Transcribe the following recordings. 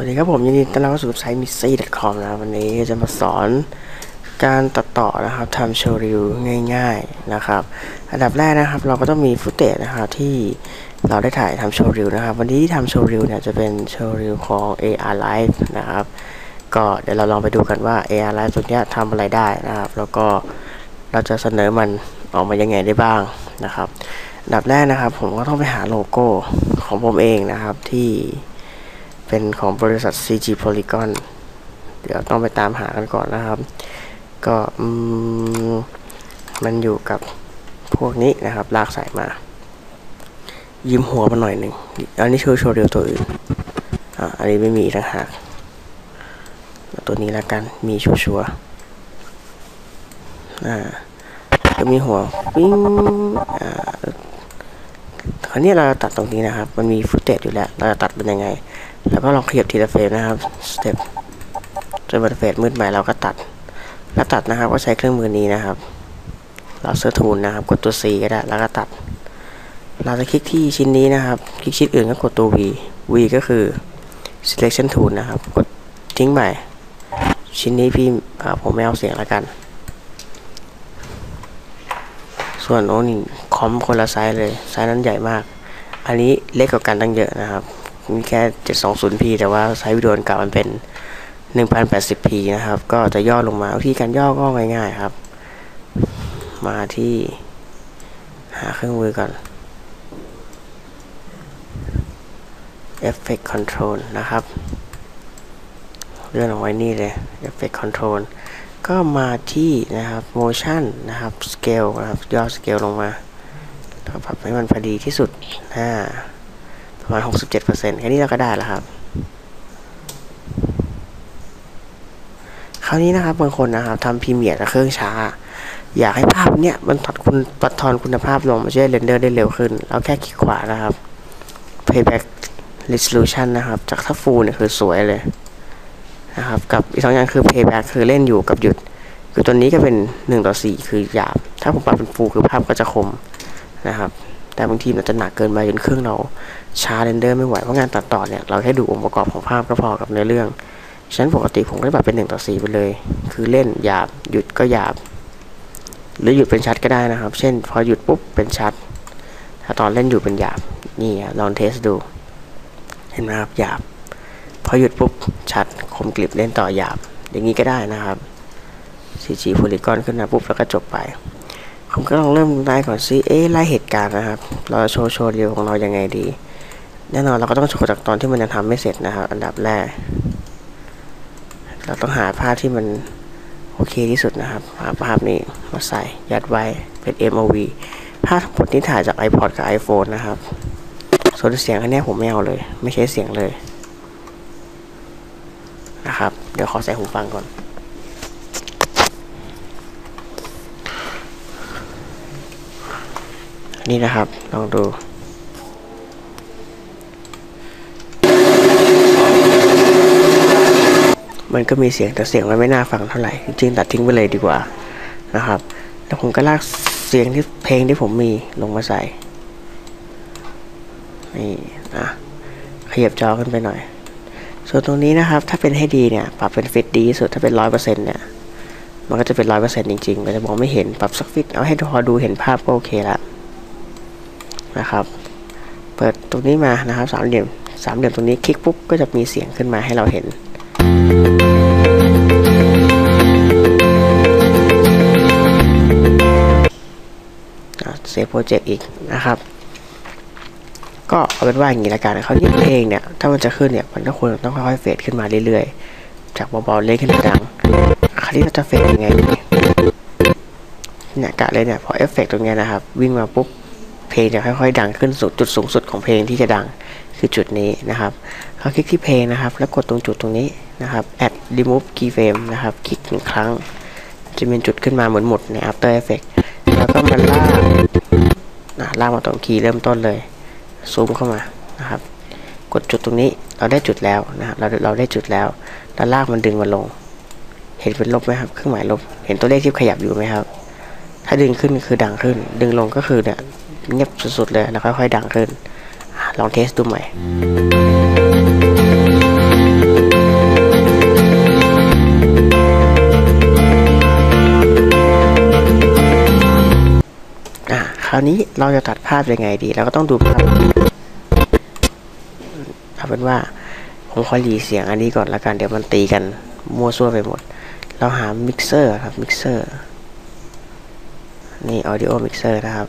วัสดีครับผมยินดีต้อนรับเข้าสู่ไซต์ missy.com นะวันนี้จะมาสอนการตัดต่อนะครับทำโชว์รีวง่าย ๆนะครับ อันดับแรกนะครับ เราก็ต้องมีฟุตเตจนะครับที่เราได้ถ่ายทำโชว์รีวนะครับ วันนี้ที่ทำโชว์รีวเนี่ยจะเป็นโชว์รีวของ AR Live นะครับ ก็เดี๋ยวเราลองไปดูกันว่า AR Live ตัวเนี้ยทำอะไรได้นะครับ แล้วก็เราจะเสนอมันออกมายังไงได้บ้างนะครับ อันดับแรกนะครับ ผมก็ต้องไปหาโลโก้ของผมเองนะครับที่ เป็นของบริษัท CG Polygon เดี๋ยวต้องไปตามหากันก่อนนะครับ ก็มันอยู่กับพวกนี้นะครับ ลากสายมายิ้มหัวมาหน่อยหนึ่ง อันนี้โชว์โชว์เดียวตัวอื่น อ่า อันนี้ไม่มีต่างหาก ตัวนี้ล้วกัน มีชัวชัวอ่าก็มีหัวปิ้งอ่าคราวนี้เราตัดตรงนี้นะครับ มันมีฟุตเตจอยู่แล้ว เราจะตัดเป็นยังไง แล้วก็ลองขยับทีละเฟรมนะครับสเต็ปจนเป็นเฟรมมืดใหม่เราก็ตัดแล้วตัดนะครับก็ใช้เครื่องมือนี้นะครับ เราเซอร์ทูลนะครับ กดตัว C ก็ได้แล้วก็ตัด เราจะคลิกที่ชิ้นนี้นะครับ คลิกชิ้นอื่นก็กดตัว V V ก็คือ selection tool นะครับ กดทิ้งใหม่ ชิ้นนี้พี่ผมไม่เอาเสียงแล้วกัน ส่วนโน้นนี่คอมคนละไซส์เลยไซส์นั้นใหญ่มาก อันนี้เล็กกว่ากันตั้งเยอะนะครับ มีแค่ 720p แต่ว่าไซส์วิดีโอเก่ามันเป็น 1080p นะครับ ก็จะย่อลงมาวิธีการย่อก็ง่ายๆครับ มาที่หาเครื่องมือก่อน Effect Control นะครับ เลื่อนเอาไว้นี่เลย Effect Control ก็มาที่นะครับ Motion นะครับ Scale นะครับย่อ Scale ลงมาปรับให้มันพอดีที่สุด อ่าปอระมาณ67%แค่นี้เราก็ได้แล้วครับ คราวนี้นะครับบางคนนะครับทำพรีเมียร์เครื่องช้า อยากให้ภาพเนี้ยมันตัดคุณตัดทอนคุณภาพลงมาช่วยเรนเดอร์ได้เร็วขึ้น เราแค่คลิกขวานะครับ playback resolution นะครับ จากถ้า full เนี่ยคือสวยเลยนะครับกับอีกสองอย่างคือ playback คือเล่นอยู่กับหยุด คือตัวนี้ก็เป็น1ต่อ4คือหยาบ ถ้าผมปรับเป็น full คือภาพก็จะคมนะครับ แต่บางทีมันจะหนักเกินไปจนเครื่องเรา ช้าเรนเดอร์ไม่ไหว เพราะงานตัดต่อเนี่ย เราแค่ดูองค์ประกอบของภาพก็พอกับในเรื่อง ฉะนั้นปกติผมก็จะปรับเป็น1ต่อ4ไปเลย คือเล่นหยาบหยุดก็หยาบ หรือหยุดเป็นชัดก็ได้นะครับ เช่น พอหยุดปุ๊บเป็นชัด ถ้าตอนเล่นอยู่เป็นหยาบ นี่ลองเทสดู เห็นไหมครับหยาบ พอหยุดปุ๊บชัดคมกลิบเล่นต่อหยาบ อย่างนี้ก็ได้นะครับ CG Polygon ขึ้นมาปุ๊บแล้วก็จบไปผมก็ลองเริ่มไล่ก่อนซิ เอ๊ไล่เหตุการณ์นะครับ เราจะโชว์โชว์เรียวของเรายังไงดี แน่นอนเราก็ต้องโชว์จากตอนที่มันยังทำไม่เสร็จนะครับ อันดับแรก เราต้องหาภาพที่มันโอเคที่สุดนะครับ หาภาพนี้มาใส่ยัดไว้เป็น MOV ภาพทั้งหมดที่ถ่ายจาก iPod กับ iPhone นะครับ ส่วนเสียงอันนี้ผมไม่เอาเลย ไม่ใช้เสียงเลยนะครับ เดี๋ยวขอใส่หูฟังก่อนนี่นะครับ ลองดู มันก็มีเสียงแต่เสียงมันไม่น่าฟังเท่าไหร่จริงๆตัดทิ้งไปเลยดีกว่านะครับ แล้วผมก็ลากเสียงที่เพลงที่ผมมีลงมาใส่นี่นะขยับจอขึ้นไปหน่อย ส่วนตรงนี้นะครับ ถ้าเป็นให้ดีเนี่ย ปรับเป็นฟิตดีสุดถ้าเป็นร้อยเปอร์เซ็นต์เนี่ย มันก็จะเป็นร้อยเปอร์เซ็นต์จริงๆมันจะมองไม่เห็นปรับสักฟิตเอาให้พอดูเห็นภาพก็โอเคละนะครับ เปิดตรงนี้มานะครับสามเหลี่ยมสามเหลี่ยมตรงนี้คลิกปุ๊บก็จะมีเสียงขึ้นมาให้เราเห็น เซฟโปรเจกต์อีกนะครับ ก็เอาเป็นว่าอย่างนี้ละกันเขาที่เพลงเนี่ย ถ้ามันจะขึ้นเนี่ย มันก็ควรต้องค่อยๆเฟดขึ้นมาเรื่อยๆ จากเบาๆเล็กขึ้นมาดังคราวนี้เราจะเฟดยังไงเนี่ยกะเลยเนี่ยพอเอฟเฟกตรงนี้นะครับ วิ่งมาปุ๊บเพลงจะค่อยๆ ดังขึ้นสุดจุดสูงสุดของเพลงที่จะดังคือจุดนี้นะครับเขาคลิกที่เพลงนะครับ แล้วกดตรงจุดตรงนี้ นะครับ add remove keyframe นะครับ คลิกหนึ่งครั้ง จะเป็นจุดขึ้นมาเหมือนหมุดใน after effect แล้วก็มันลากนะลากมาตรงคีย์เริ่มต้นเลย ซูมเข้ามานะครับ กดจุดตรงนี้เราได้จุดแล้วนะครับเราเราได้จุดแล้ว แล้วลากมันดึงมันลง เห็นเป็นลบไหมครับ เครื่องหมายลบ เห็นตัวเลขที่ขยับอยู่ไหมครับ ถ้าดึงขึ้นคือดังขึ้น ดึงลงก็คือเนี่ยเงียบสุดๆเลย แล้วค่อยๆดังขึ้น ลองเทสดูใหม่ คราวนี้เราจะตัดภาพยังไงดี เราก็ต้องดูภาพเอาเป็นว่าผมขอหลีเสียงอันนี้ก่อนละกัน เดี๋ยวมันตีกัน มั่วซั่วไปหมด เราหามิกเซอร์ครับมิกเซอร์นี่ audio mixer นะครับ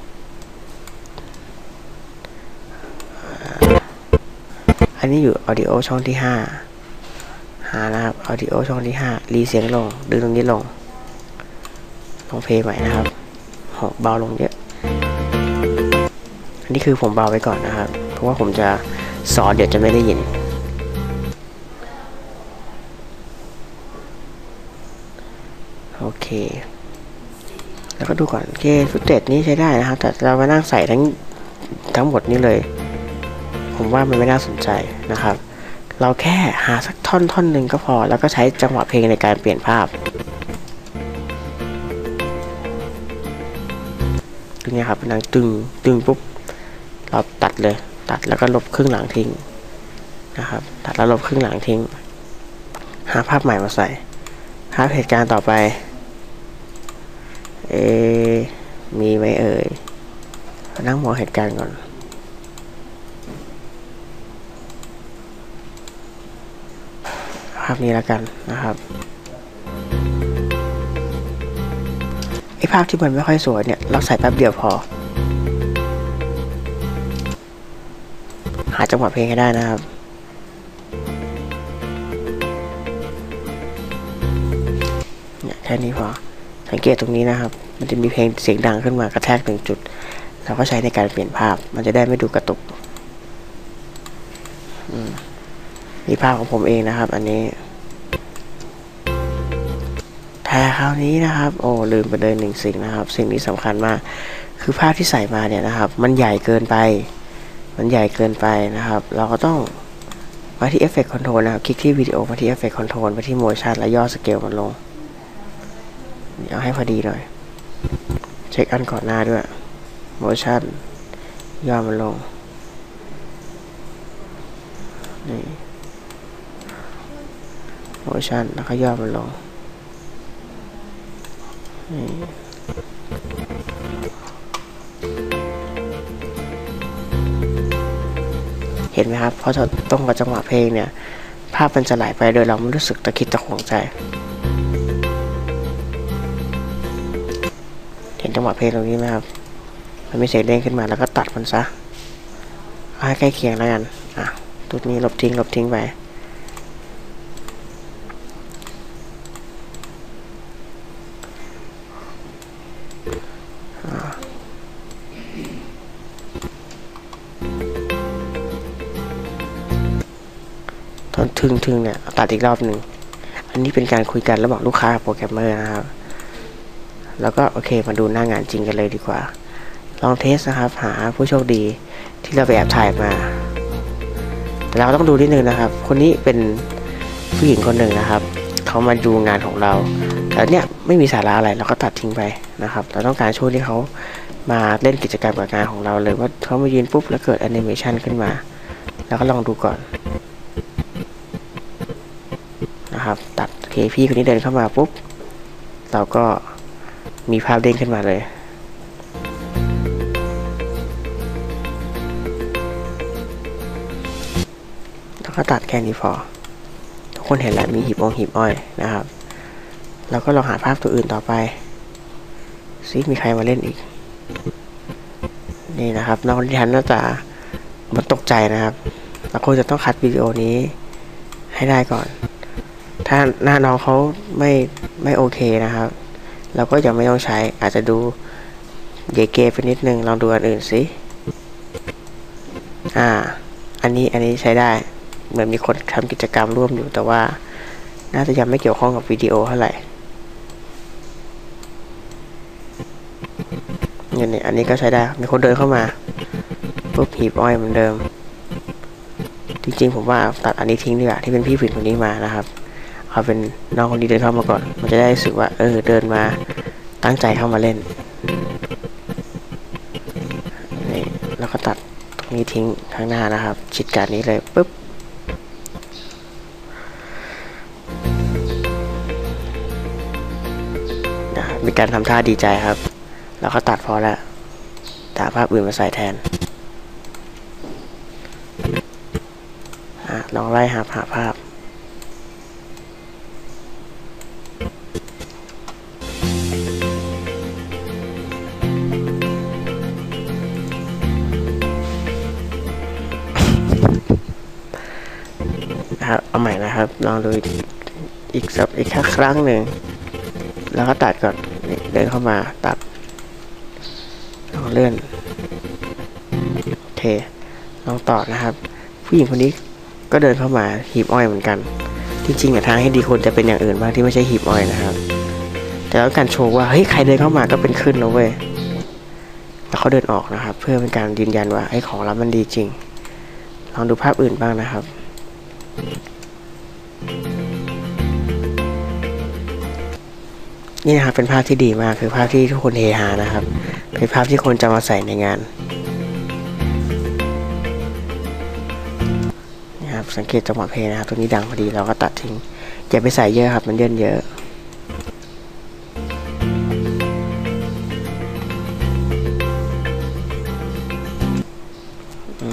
อันนี้อยู่ audio ช่องที่ห้าหานะครับ audio ช่องที่ห้ารีเสียงลง ดึงตรงนี้ลงลองเพลย์ใหม่นะครับหเบาลงเยอะ อันนี้คือผมเบาไว้ก่อนนะครับ เพราะว่าผมจะสอนเดี๋ยวจะไม่ได้ยิน โอเค แล้วก็ดูก่อน โอเคฟุตเตจนี้ใช้ได้นะครับ แต่เรามานั่งใส่ทั้งทั้งหมดนี้เลย ผมว่ามันไม่น่าสนใจนะครับ เราแค่หาสักท่อนท่อนหนึ่งก็พอ แล้วก็ใช้จังหวะเพลงในการเปลี่ยนภาพตรงนี้ครับเป็นนังตึงตึงปุ๊บ เราตัดเลย ตัดแล้วก็ลบครึ่งหลังทิ้งนะครับ ตัดแล้วลบครึ่งหลังทิ้ง หาภาพใหม่มาใส่ภาพเหตุการณ์ต่อไป เอ มีไหมเอ่ย นั่งมองเหตุการณ์ก่อนภาพนี้แล้วกันนะครับไอภาพที่มันไม่ค่อยสวยเนี่ย เราใส่แป๊บเดียวพอาจังหวะเพลงให้ได้นะครับเนี่ยแค่นี้พอสังเกตตรงนี้นะครับ มันจะมีเพลงเสียงดังขึ้นมากระแทกหนึ่งจุดเราก็ใช้ในการเปลี่ยนภาพ มันจะได้ไม่ดูกระตุกนี่ภาพของผมเองนะครับ อันนี้แต่คราวนี้นะครับ โอ้ลืมไปเลยหนึ่งสิ่งนะครับ สิ่งนี้สำคัญมาก คือภาพที่ใส่มาเนี่ยนะครับ มันใหญ่เกินไป มันใหญ่เกินไปนะครับ เราก็ต้องมาที่ Effect Control นะครับ คลิกที่วิดีโอมาที่ Effect Control มาที่ Motion แล้วย่อสเกลมันลงเอาให้พอดีหน่อย เช็คอันก่อนหน้าด้วย motion ย่อมันลงนี่ motion แล้วก็ย่อมันลงนี่ เห็นไหมครับเพราะตรงกับจังหวะเพลงเนี่ย ภาพมันจะไหลไปโดยเราไม่รู้สึกตะคิดตะขวงใจ เห็นจังหวะเพลงตรงนี้ไหมครับ มันมีเสียงเด้งขึ้นมาแล้วก็ตัดมันซะให้ใกล้เคียงแล้วกันอะตุดนี้ลบทิ้งลบทิ้งไป ทึ่งทึงเนี่ยตัดอีกรอบหนึ่งอันนี้เป็นการคุยกันระหว่างลูกค้าโปรแกรมเมอร์นะครับ แล้วก็โอเคมาดูหน้างานจริงกันเลยดีกว่า ลองเทสนะครับ หาผู้โชคดีที่เราไปแอบถ่ายมา แต่เราต้องดูนิดนึงนะครับ คนนี้เป็นผู้หญิงคนหนึ่งนะครับ เขามาดูงานของเราแต่เนี่ยไม่มีสาระอะไรเราก็ตัดทิ้งไปนะครับ เราต้องการช่วงที่เขามาเล่นกิจกรรมกับงานของเราเลยว่าเขามายืนปุ๊บแล้วเกิดแอนิเมชันขึ้นมา แล้วก็ลองดูก่อนนะครับ ตัด เคพี่คนนี้เดินเข้ามาปุ๊บ เราก็มีภาพเด้งขึ้นมาเลยแล้วก็ตัดแค่นี้พอ ทุกคนเห็นแล้วมีหีบองหีบอ้อยนะครับ แล้วก็ลองหาภาพตัวอื่นต่อไปซิมีใครมาเล่นอีก นี่นะครับน้องที่ทันน่าจะมันตกใจนะครับเราควรจะต้องคัดวิดีโอนี้ให้ได้ก่อน ถ้าหน้าน้องเขาไม่ไม่โอเคนะครับ เราก็ยังไม่ต้องใช้อาจจะดูเยเกไปนิดนึงลองดูอันอื่นสิอ่า อันนี้อันนี้ใช้ได้ เหมือนมีคนทำกิจกรรมร่วมอยู่แต่ว่า น่าจะยังไม่เกี่ยวข้องกับวิดีโอเท่าไหร่เนี่ยเนี่ยอันนี้ก็ใช้ได้ มีคนเดินเข้ามาปุ๊บหีบอ้อยเหมือนเดิม จริงๆ ผมว่าตัดอันนี้ทิ้งดีกว่าที่เป็นพี่ผู้หญิงคนนี้มานะครับ เอาเป็นน้องคนนี้เดินเข้ามาก่อน มันจะได้รู้สึกว่า เออ เดินมาตั้งใจเข้ามาเล่นนี่แล้วก็ตัดตรงนี้ทิ้งข้างหน้านะครับ ชิดการนี้เลยปุ๊บมีการทำท่าดีใจครับ แล้วก็ตัดพอแล้วหาภาพอื่นมาใส่แทนลองไล่หาหาภาพ เอาใหม่นะครับ ลองดูอีกสักอีกครั้งหนึ่ง แล้วก็ตัดก่อนเดินเข้ามาตัดลองเลื่อนโอเคลองต่อนะครับ ผู้หญิงคนนี้ก็เดินเข้ามาหีบอ้อยเหมือนกัน จริงๆอะทางให้ดีควรจะเป็นอย่างอื่นบ้างที่ไม่ใช่หีบอ้อยนะครับ แต่แล้วการโชว์ว่าเฮ้ยใครเดินเข้ามาก็เป็นขึ้นนะเว้ยแล้วเขาเดินออกนะครับ เพื่อเป็นการยืนยันว่าไอ้ของเรามันดีจริงลองดูภาพอื่นบ้างนะครับ นี่นะครับเป็นภาพที่ดีมากคือภาพที่ทุกคนเฮฮานะครับ เป็นภาพที่คนจะมาใส่ในงานนะครับสังเกตจังหวะเพลงนะครับตรงนี้ดังพอดีเราก็ตัดทิ้งอย่าไปใส่เยอะครับมันเยินเยอะ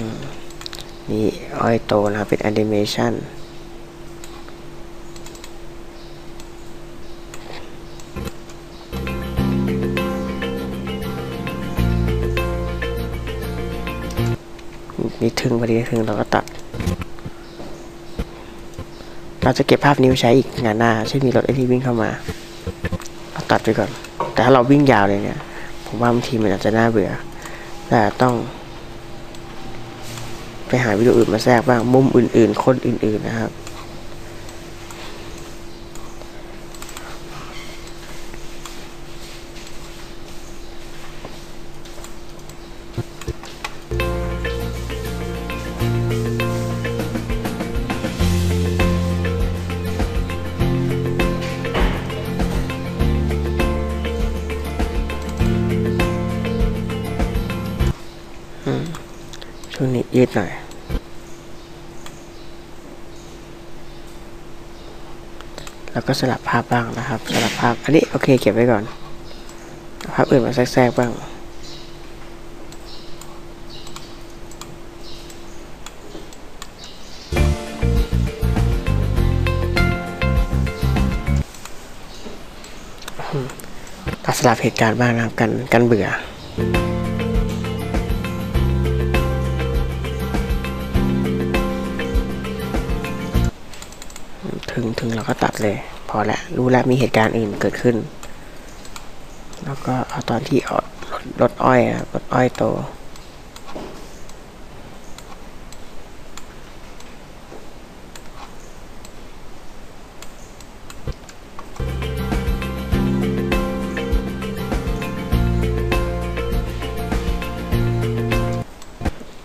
มนี่อ้อยโตนะครับเป็นแอนิเมชัน ถึงพอดีถึงเราก็ตัด เราจะเก็บภาพนี้ไว้ใช้อีกงานหน้าเช่นมีรถไอที่วิ่งเข้ามาเราตัดไปก่อน แต่ถ้าเราวิ่งยาวเลยเนี่ย ผมว่าบางทีมันอาจจะน่าเบื่อแต่ต้อง ไปหาวิดีโออื่นมาแทรกบ้างมุมอื่น ๆ คนอื่น ๆ นะครับ ดหน่อย แล้วก็สลับภาพบ้างนะครับ สลับภาพ อันนี้โอเคเก็บไว้ก่อน ภาพอื่นมาแทรกๆบ้างตัดสลับเหตุการณ์บ้างนะครับกันกันเบื่อ ก็ตัดเลย พอแล้วรู้แล้วมีเหตุการณ์อื่นเกิดขึ้น แล้วก็เอาตอนที่อารถรถอ้อยอะรถอ้อยโต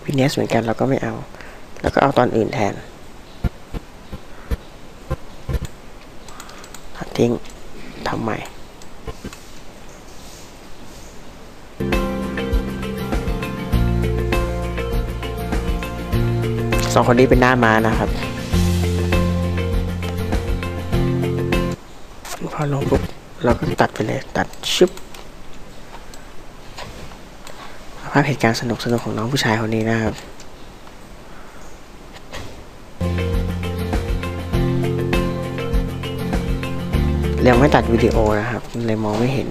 วินเนสเหมือนกันเราก็ไม่เอา แล้วก็เอาตอนอื่นแทน ตัด ทิ้งทำใหม่สองคนนี้เป็นหน้าม้านะครับ พอลงปุ๊บเราก็ตัดไปเลย ตัดชึบภาพเหตุการณ์สนุกสนุกของน้องผู้ชายคนนี้นะครับ ยังไม่ตัดวิดีโอนะครับ เลยมองไม่เห็น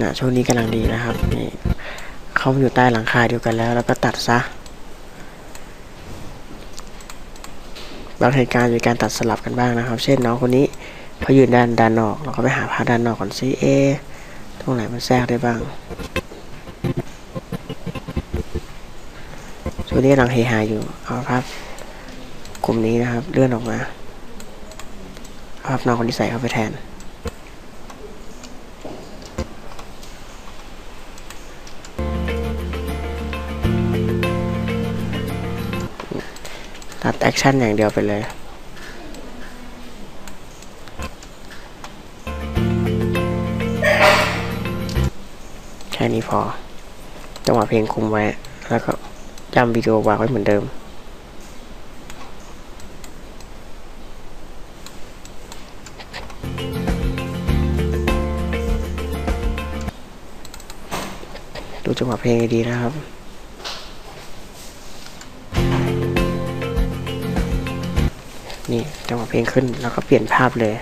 นะช่วงนี้กำลังดีนะครับ นี่เขาอยู่ใต้หลังคาเดียวกันแล้ว แล้วก็ตัดซะบางเหตุการณ์มีการตัดสลับกันบ้างนะครับ เช่นน้องคนนี้เขายืนด้านด้านนอก เราก็ไปหาพาด้านนอกก่อนซิเอ ตรงไหนมันแทรกได้บ้างช่วงนี้กำลังเฮฮาอยู่ เอาภาพกลุ่มนี้นะครับ เลื่อนออกมาเอาภาพน้องคนที่ใส่เข้าไปแทน ตัดแอคชั่นอย่างเดียวไปเลย ค่นี้พอ จังหวะเพลงคุมไว้ แล้วก็จำวิดีโอวางไว้เหมือนเดิม ดูจังหวะเพลงดีนะครับนี่จังหวะเพลงขึ้นแล้วก็เปลี่ยนภาพเลย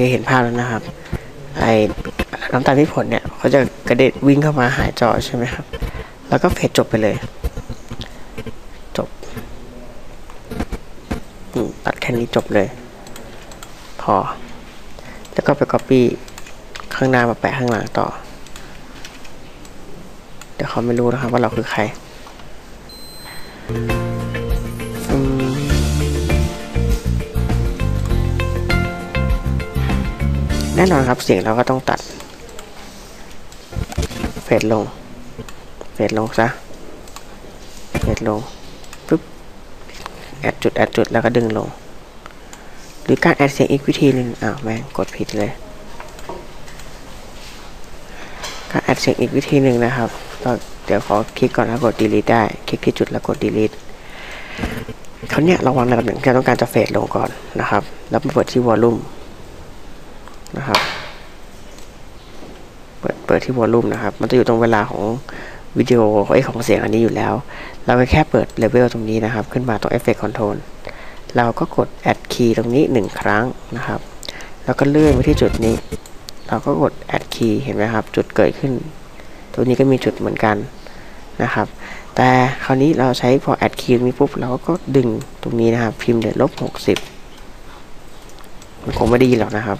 เคเห็นภาพแล้วนะครับ ไอ้น้ำตาลพิผลเนี่ยเขาจะกระเด็นวิ่งเข้ามาหาจอใช่ไหมครับ แล้วก็เพจจบไปเลยจบตัดแค่นี้จบเลย พอ แล้วก็ไป copy ข้างหน้ามาแปะข้างหลังต่อ เดี๋ยวเขาไม่รู้นะครับว่าเราคือใคร น่นอนครับเสียงเราก็ต้องตัดเฟดลงเฟดลงซะเฟดลงปุ๊บแอดจุดแอดจุดแล้วก็ดึงลง หรือการแอดเสียงอีกวิธีหนึ่งอ้าวแม่งกดผิดเลยการแอดเสียงอีกวิธีหนึ่งนะครับก็เดี๋ยวขอคลิกก่อนแล้วกด delete ได้ คลิกที่จุดแล้วกด delete คราเนี้ยราวางในตำแหนึ่งที่เราต้องการจะเฟดลงก่อนนะครับ แล้วมาเปิดที่ volume นะครับ เปิดเปิดที่วอลลุ่มนะครับ มันจะอยู่ตรงเวลาของวิดีโอไอของเสียงอันนี้อยู่แล้ว เราก็แค่เปิดเลเวลตรงนี้นะครับ ขึ้นมาตรง Effect Control เราก็กด Add Key ตรงนี้ 1 ครั้งนะครับ แล้วก็เลื่อนไปที่จุดนี้ เราก็กด Add Key เห็นไหมครับ จุดเกิดขึ้น ตัวนี้ก็มีจุดเหมือนกันนะครับ แต่คราวนี้เราใช้พอ Add Key นี้ปุ๊บ เราก็ดึงตรงนี้นะครับ พิมพ์เดือดลบ 60มันคงไม่ได้ยินหรอกนะครับ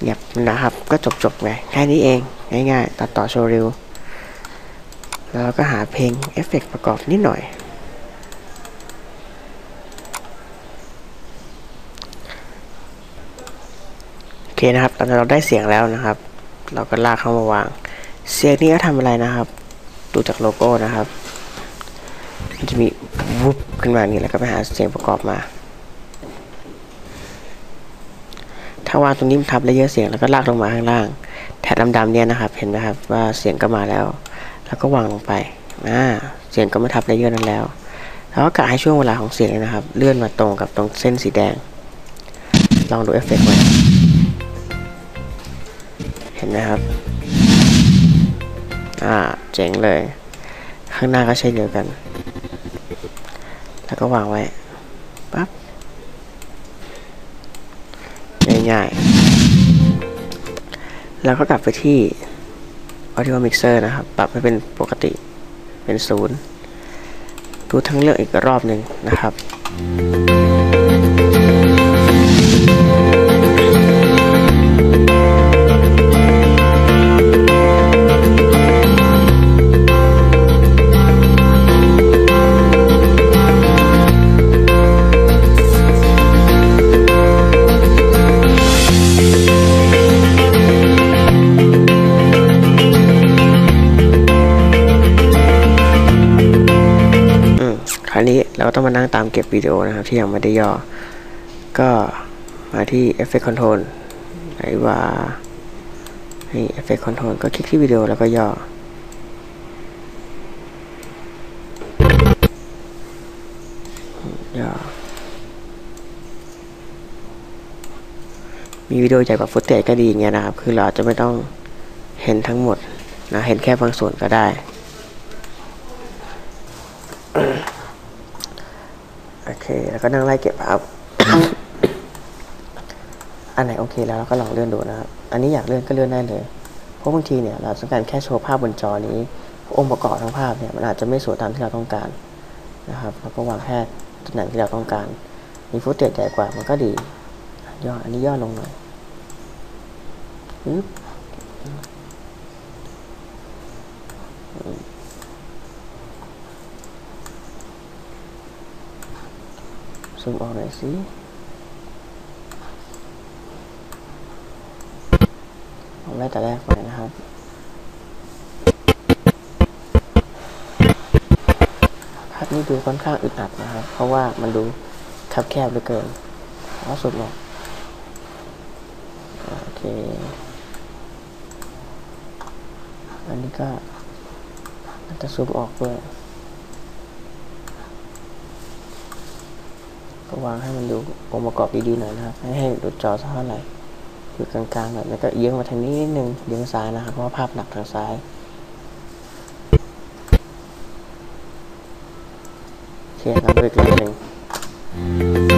เงียบนะครับ ก็จบจบไงแค่นี้เอง ง่ายๆ ตัดต่อโชว์ร็วแล้วเราก็หาเพลงเอฟเฟกประกอบนิดหน่อย โอเคนะครับ ตอนนี้เราได้เสียงแล้วนะครับ เราก็ลากเข้ามาวาง เสียงนี้ก็ทำอะไรนะครับ ดูจากโลโก้นะครับ มันจะมีวุบขึ้นมานี้แล้วก็ไปหาเสียงประกอบมา ถ้าวางตรงนี้มันทับเลเยอร์เสียงแล้วก็ลากลงมาข้างล่าง แถบดำๆเนี่ยนะครับ เห็นไหมครับว่าเสียงก็มาแล้ว แล้วก็วางลงไปอ่าเสียงก็ม่ทับเลเยอร์นั้นแล้วแล้วก็กะให้ช่วงเวลาของเสียงนะครับ เลื่อนมาตรงกับตรงเส้นสีแดง ลองดูเอฟเฟกต์ไว้เห็นไหมครับ อ่า เจ๋งเลย ข้างหน้าก็ใช่เดียวกัน แล้วก็วางไว้ปั๊บ ง่ายๆ แล้วก็กลับไปที่ Audio Mixer นะครับ ปรับให้เป็นปกติเป็นศูนย์ดูทั้งเรื่องอีกรอบหนึ่งนะครับ ต้องมานั่งตามเก็บวิดีโอนะครับ ที่ยังไม่ได้ย่อ ก็มาที่ Effect Control ไหนว่านี่ Effect Control ก็คลิกที่วิดีโอแล้วก็ย่อ ย่อ มีวิดีโอใหญ่กว่าฟุตเตจก็ดีอย่างเงี้ยนะครับ คือเราจะไม่ต้องเห็นทั้งหมดนะ เห็นแค่บางส่วนก็ได้ โอเค แล้วก็นั่งไล่เก็บภาพอันไหนโอเคแล้วเราก็ลองเลื่อนดูนะครับ อันนี้อยากเลื่อนก็เลื่อนได้เลย เพราะบางทีเนี่ยเราต้องการแค่โชว์ภาพบนจอนี้ องค์ประกอบทั้งภาพเนี่ยมันอาจจะไม่สวยตามที่เราต้องการนะครับเราก็วางแค่ตำแหน่งที่เราต้องการ มีฟุตเตจใหญ่กว่ามันก็ดีย่ออันนี้ย่อลงหน่อยปึ๊บ ซูมออกหน่อยสิเอาไว้แต่แรกไปนะครับภาพนี่ดูค่อนข้างอึดอัดนะครับ เพราะว่ามันดูคับแคบเหลือเกินเอาสุดหมดโอเค อันนี้ก็มันจะซูมออกด้วย ก็วางให้มันดูองค์ประกอบดีๆหน่อยนะครับไม่ให้ดูจอสักเท่าไหร่อยู่กลางๆหน่อยแล้วก็เอียงมาทางนี้นิดนึงเอียงซ้ายนะครับเพราะว่าภาพหนักทางซ้ายโอเคครับดูอีกรอบหนึ่ง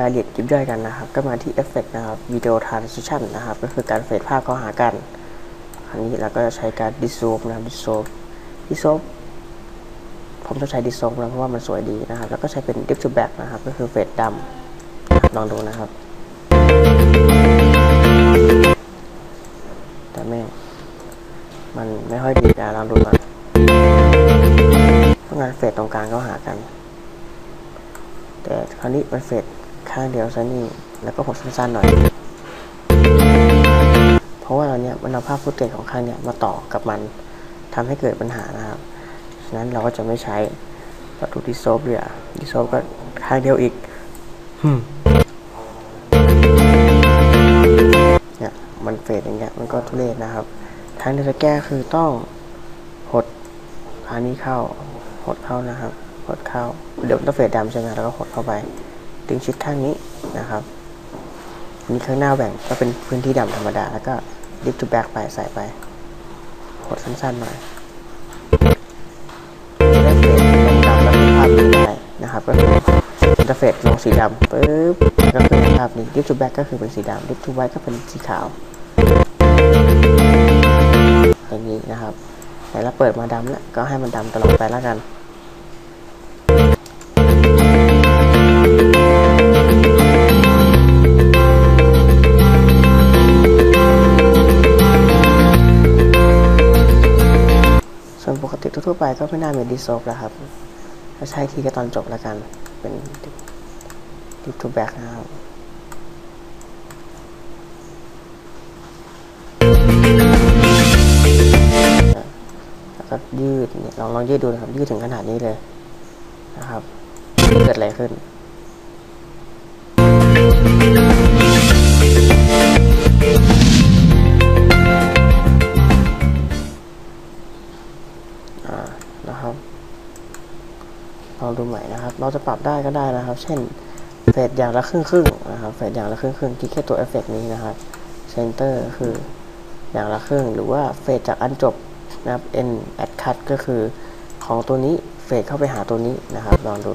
รายละเอียดยิบย่อยกันนะครับ ก็มาที่เอฟเฟกนะครับวิดีโอทรานซิชันนะครับ ก็คือการเฟดภาพเข้าหากันอันนี้เราก็จะใช้การดิสโซฟนะครับดิสโซฟดิสโซฟผมจะใช้ดิสโซฟนะเพราะว่ามันสวยดีนะครับ แล้วก็ใช้เป็นดิฟทูแบ็กนะครับ ก็คือเฟดดำลองดูนะครับ แต่แม่งมันไม่ค่อยดีนะลองดูก่อนเพราะงานเฟดตรงกลางเข้าหากัน แต่คราวนี้มันเฟด ข้างเดียวซะนี่แล้วก็หดสั้นๆหน่อย เพราะว่าเราเนี่ยมันเอาภาพฟุตเทจของข้างเนี่ยมาต่อกับมันทำให้เกิดปัญหานะครับฉะนั้นเราก็จะไม่ใช้เราดูดิโซฟเลยอะดิโซฟก็ข้างเดียวอีกหึมเนี่ยมันเฟดอย่างเงี้ยมันก็ทุเรศนะครับ ทางที่จะแก้คือต้องหดอันนี้เข้าหดเข้านะครับหดเข้าเดี๋ยวมันต้องเฟดดำใช่ไหมแล้วก็หดเข้าไป ดึงชิดข้างนี้นะครับอันนี้ข้างหน้าแบ่งก็เป็นพื้นที่ดำธรรมดา แล้วก็ดิฟทูแบ็กไปใส่ไปหดสั้นๆหน่อยจะได้เฟดลงดำแล้วเป็นภาพนี้ได้นะครับ ก็คือมันจะเฟดลงสีดำปุ๊บแล้วก็เป็นภาพนี้ดิฟทูแบ็กก็คือเป็นสีดำดิฟทูไวท์ก็เป็นสีขาว อย่างนี้นะครับแต่เราเปิดมาดำแล้วก็ให้มันดำตลอดไปแล้วกัน ติทั่วไปก็ไม่น่ามีดีโซฟแล้วครับถ้าใช้ทีก็ตอนจบแล้วกัน เป็นดิทูแบ็กนะครับแล้วก็ยืดเนี่ยลองลองยืดดูนะครับ ยืดถึงขนาดนี้เลยนะครับ เกิดอะไรขึ้น ลองดูใหม่นะครับ เราจะปรับได้ก็ได้นะครับ เช่นเฟดอย่างละครึ่งครึ่งนะครับเฟดอย่างละครึ่งครึ่งที่แค่ตัวเอฟเฟกนี้นะครับเซนเตอร์คืออย่างละครึ่ง หรือว่าเฟดจากอันจบนะครับ n add cut ก็คือของตัวนี้เฟดเข้าไปหาตัวนี้นะครับ ลองดู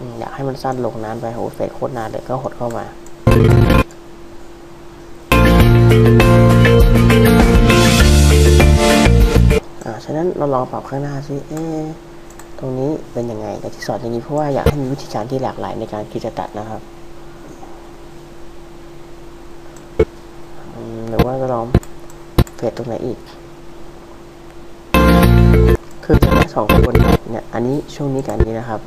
อืมอยากให้มันสั้นลงนานไปโหเฟดโคตรนานเลยก็หดเข้ามา นั้นเราลองปรับข้างหน้าสิเอ๊ะตรงนี้เป็นยังไงแต่ที่สอนอย่างนี้เพราะว่าอยากให้มีวิธีการที่หลากหลายในการที่จะตัดนะครับหรือว่าจะลองเฟดตรงไหนอีก คือจะได้สสองกระบวนการเนี่ยอันนี้ช่วงนี้กับอันนี้นะครับ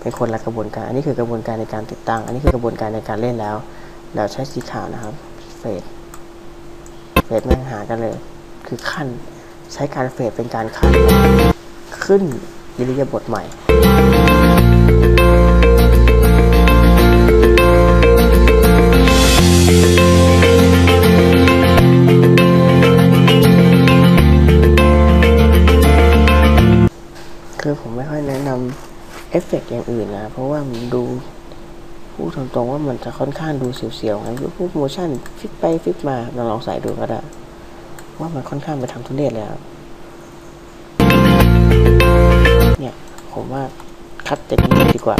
เป็นคนละกระบวนการ อันนี้คือกระบวนการในการติดตั้ง อันนี้คือกระบวนการในการเล่นแล้วแล้วใช้สีขาวนะครับ เฟดเฟดม่งหากันเลย คือขั้น ใช้การเฟดเป็นการขั้นขึ้นอิริยาบถใหม่ คือผมไม่ค่อยแนะนำเอฟเฟกต์อย่างอื่นนะ เพราะว่ามันดูพูดตรงๆว่ามันจะค่อนข้างดูเสียวๆไงพวกโมชั่นฟิกไปฟิกมาเราลองใส่ดูก็ได้ ว่ามันค่อนข้างไปทำทุเรศแล้วเนี่ยผมว่าคัดเต็มนี้ดีกว่า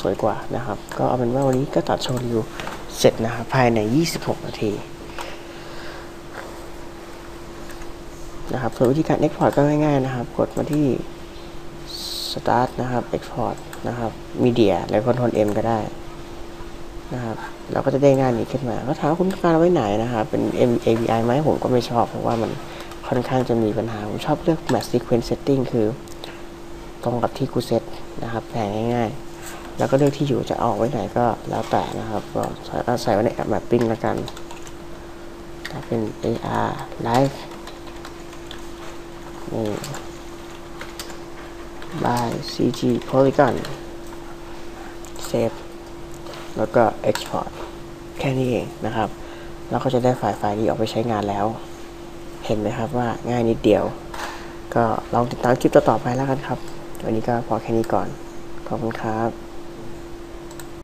สวยกว่านะครับ ก็เอาเป็นว่าวันนี้ก็ตัดโชว์รีวิวเสร็จนะครับภายใน 26 นาทีนะครับส่วนวิธีการ Export ก็ง่ายๆนะครับ กดมาที่ Start นะครับ Export นะครับ Media แล้ว Ctrl M ก็ได้ นะครับเราก็จะได้งานนี้ขึ้นมาก็ถามว่าคุณต้องการไว้ไหนนะครับ เป็น M API ไหมผมก็ไม่ชอบ เพราะว่ามันค่อนข้างจะมีปัญหา ผมชอบเลือก Match Sequence Setting คือ ตรงกับที่กูเซตนะครับแผงง่ายๆ แล้วก็เลือกที่อยู่จะเอาไว้ไหนก็แล้วแต่นะครับ ก็ใส่ไว้ในแอป Mapping แล้วกันถ้าเป็น AR Live นี่ by CG Polygon Save แล้วก็ Export แค่นี้เองนะครับแล้วก็จะได้ไฟล์ไฟล์นี้ออกไปใช้งานแล้ว เห็นไหมครับว่าง่ายนิดเดียว ก็ลองติดตามคลิปต่อๆไปแล้วกันครับ วันนี้ก็พอแค่นี้ก่อน ขอบคุณครับ